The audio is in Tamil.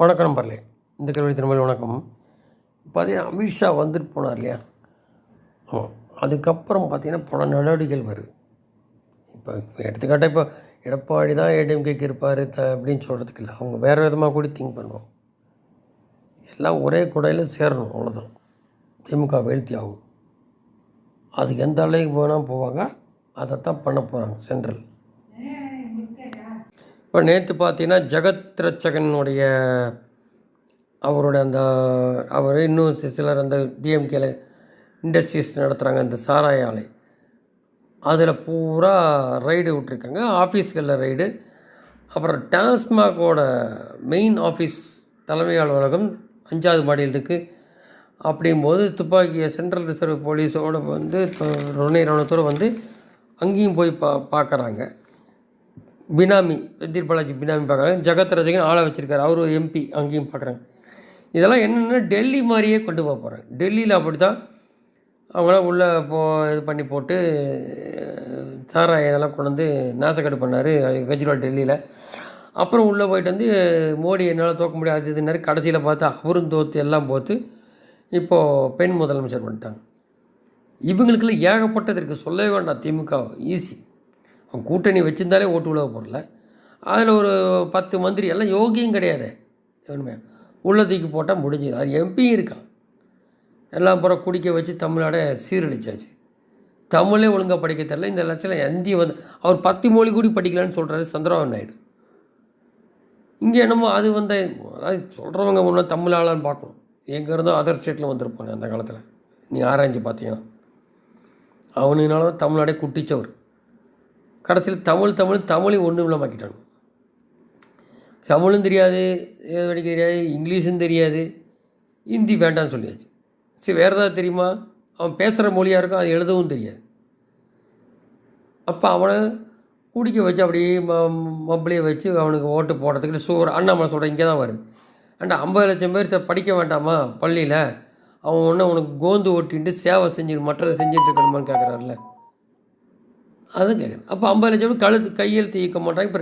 வணக்கம் நம்பர்லே இந்த கல்வி திருமணி வணக்கம். பார்த்தீங்கன்னா அமித்ஷா வந்துட்டு போனார் இல்லையா? ஆமாம் அதுக்கப்புறம் பார்த்தீங்கன்னா பல நடவடிக்கைகள் வருது. இப்போ இப்போ எடுத்துக்காட்டாக இப்போ எடப்பாடி தான் ஏடிஎம்கேக்கு இருப்பார் த அப்படின்னு சொல்கிறதுக்கு இல்லை. அவங்க வேறு விதமாக கூட திங்க் பண்ணுவோம் எல்லாம் ஒரே குடையில் சேரணும் அவ்வளோதான் திமுக வீழ்த்தி ஆகும். அதுக்கு எந்த அளவுக்கு போனால் போவாங்க அதைத்தான் பண்ண போகிறாங்க சென்ட்ரல் இப்போ நேற்று பார்த்தீங்கன்னா ஜெகத் ரட்சகனுடைய அவருடைய அந்த அவர் இன்னும் சிலர் அந்த டிஎம்கேல இண்டஸ்ட்ரீஸ் நடத்துகிறாங்க அந்த சாராய ஆலை அதில் பூரா ரைடு விட்ருக்காங்க ஆஃபீஸ்களில் ரைடு அப்புறம் டாஸ்மாகோட மெயின் ஆஃபீஸ் தலைமை அலுவலகம் அஞ்சாவது மாடியில் இருக்குது அப்படிங்கும்போது துப்பாக்கியை சென்ட்ரல் ரிசர்வ் போலீஸோட வந்து ருணை ராணுவத்தோடு வந்து அங்கேயும் போய் பா பார்க்குறாங்க பினாமி வெத்திர் பாலாஜி பினாமி பார்க்குறாங்க. ஜெகத் ரஜகன் ஆளை வச்சுருக்காரு. அவர் ஒரு எம்பி அங்கேயும் பார்க்குறாங்க. இதெல்லாம் என்னென்னா டெல்லி மாதிரியே கொண்டு போக போகிறேன் டெல்லியில் அப்படி தான் அவங்களாம் உள்ளே போ இது பண்ணி போட்டு சாராய் இதெல்லாம் கொண்டு வந்து நாசக்கடு பண்ணார் கெஜ்ரிவால் டெல்லியில். அப்புறம் உள்ளே போயிட்டு வந்து மோடி என்னால் தோக்க முடியாது இதுனாரு கடைசியில் பார்த்தா அவரும் தோற்று எல்லாம் போத்து இப்போது பெண் முதலமைச்சர் பண்ணிட்டாங்க இவங்களுக்கெல்லாம் ஏகப்பட்டது இருக்குது சொல்லவே வேண்டாம். திமுக ஈஸி அவன் கூட்டணி வச்சிருந்தாலே ஓட்டு விழா போடல. அதில் ஒரு பத்து மந்திரி எல்லாம் யோகியும் கிடையாது. ஒன்றுமே உள்ள தூக்கி போட்டால் முடிஞ்சுது. அது எம்பியும் இருக்கான். எல்லாம் புறம் குடிக்க வச்சு தமிழ்நாட சீரழிச்சாச்சு. தமிழே ஒழுங்காக படிக்க தெரில இந்த லட்சத்தில் எந்தி வந்து அவர் பத்து மொழி கூடி படிக்கலான்னு சொல்கிறாரு சந்திரபாபு நாயுடு. இங்கே என்னமோ அது வந்து அதாவது சொல்கிறவங்க முன்னே தமிழாளான்னு பார்க்கணும். எங்கே இருந்தோ அதர் ஸ்டேட்டில் வந்திருப்பாங்க அந்த காலத்தில். நீ ஆராய்ஞ்சு பார்த்தீங்கன்னா. அவனுனால தான் தமிழ்நாடே குட்டிச்சவர் கடைசியில் தமிழ் தமிழ் தமிழை ஒன்றும் இல்லாமக்கிட்டாங்க தமிழும் தெரியாது படிக்க தெரியாது இங்கிலீஷும் தெரியாது ஹிந்தி வேண்டாம்னு சொல்லியாச்சு. சரி வேறு ஏதாவது தெரியுமா? அவன் பேசுகிற மொழியாக இருக்கும் அது எழுதவும் தெரியாது. அப்போ அவனை குடிக்க வச்சு அப்படியே ம மப்பிளையை வச்சு அவனுக்கு ஓட்டு போடுறதுக்கு சூர் அண்ணாமலை சொல்கிறேன் இங்கே தான் வருது. ஏன்டா ஐம்பது லட்சம் பேர் படிக்க வேண்டாமா? பள்ளியில்? அவன் ஒன்று உனக்கு கோந்து ஓட்டின்ட்டு சேவை செஞ்சு மற்றதை செஞ்சுட்டு இருக்கணுமான்னு கேட்குறாருல அதுவும் கேட்குறேன் அப்போ ஐம்பது லட்சம் கழுத்து கையெழுத்து இயக்க மாட்டாங்க. இப்போ